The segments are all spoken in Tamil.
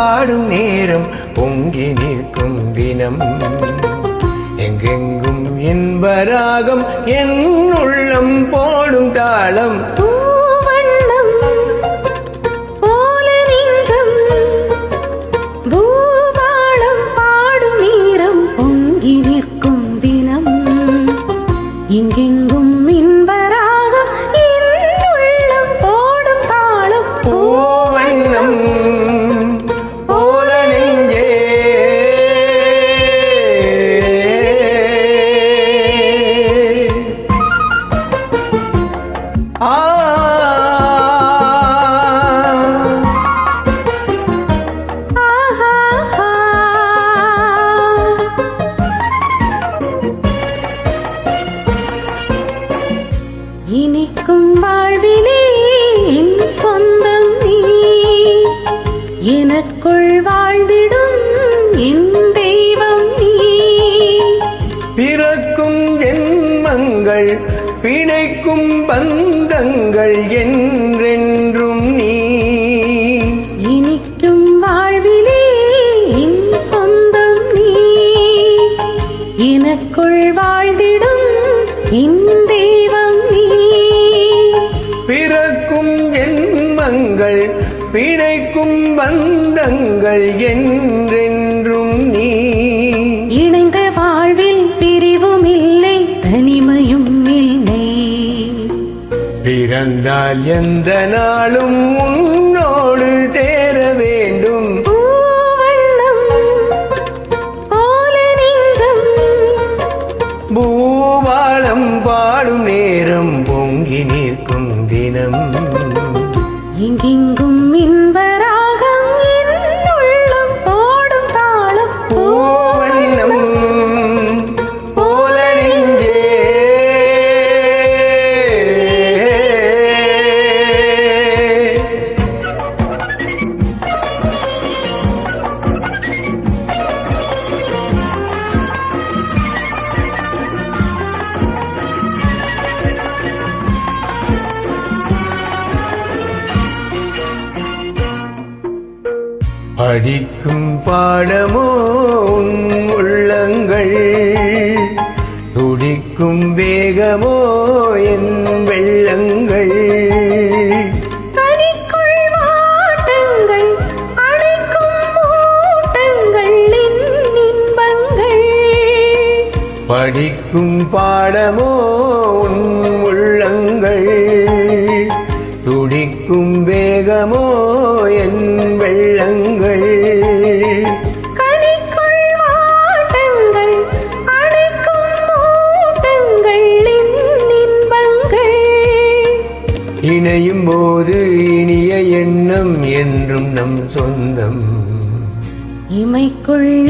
பாடும் நேரம் பொங்கி நிற்கும் தினம். எங்கெங்கும் இன்பராகம் என் உள்ளம் போடும் தாளம். எனக்குள் வாழ்ந்திடும் என் தெய்வம் நீ. பிறக்கும் ஜென்மங்கள் பிணைக்கும் பந்தங்கள் என்றென்றும் நீ. இனிக்கும் வாழ்விலே என் சொந்தம் நீ. எனக்குள் வாழ்ந்திடும் என் தெய்வம் நீ. பிறக்கும் ஜென்மங்கள் பிணைக்கும் பந்தங்கள் என்றென்றும் நீ. இணைந்த வாழ்வில் பிரிவும் இல்லை தனிமையும் இல்லை. பிறந்தால் எந்த நாளும் உன்னோடு சேர வேண்டும். பூவாளம் பாடும் நேரம் பொங்கி நிற்கும் தினம். எங்கெங்கும் படிக்கும் பாடமோ உன் உள்ளங்கள்? துடிக்கும் வேகமோ என் வெள்ளங்கள்? படிக்கும் பாடமோ உன் உள்ளங்கள்? துடிக்கும் வேகமோ இணையும் போது இனிய எண்ணம் என்றும் நம் சொந்தம். இமைக்குள்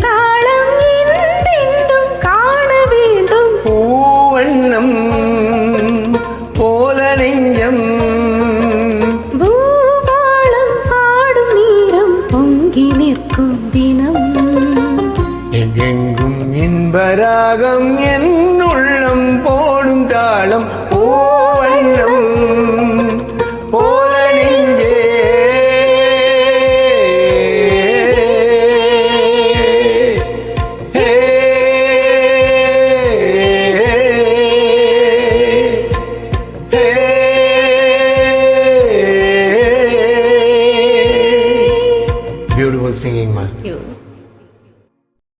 தாளம் என்றென்றும் காண வேண்டும். பூவண்ணம் போல நெஞ்சம். பூபாலம் பாடும் நேரம் பொங்கி நிற்கும் தினம். எங்கெங்கும் இன்பராகம் என் உள்ளம் போடும் தாளம்.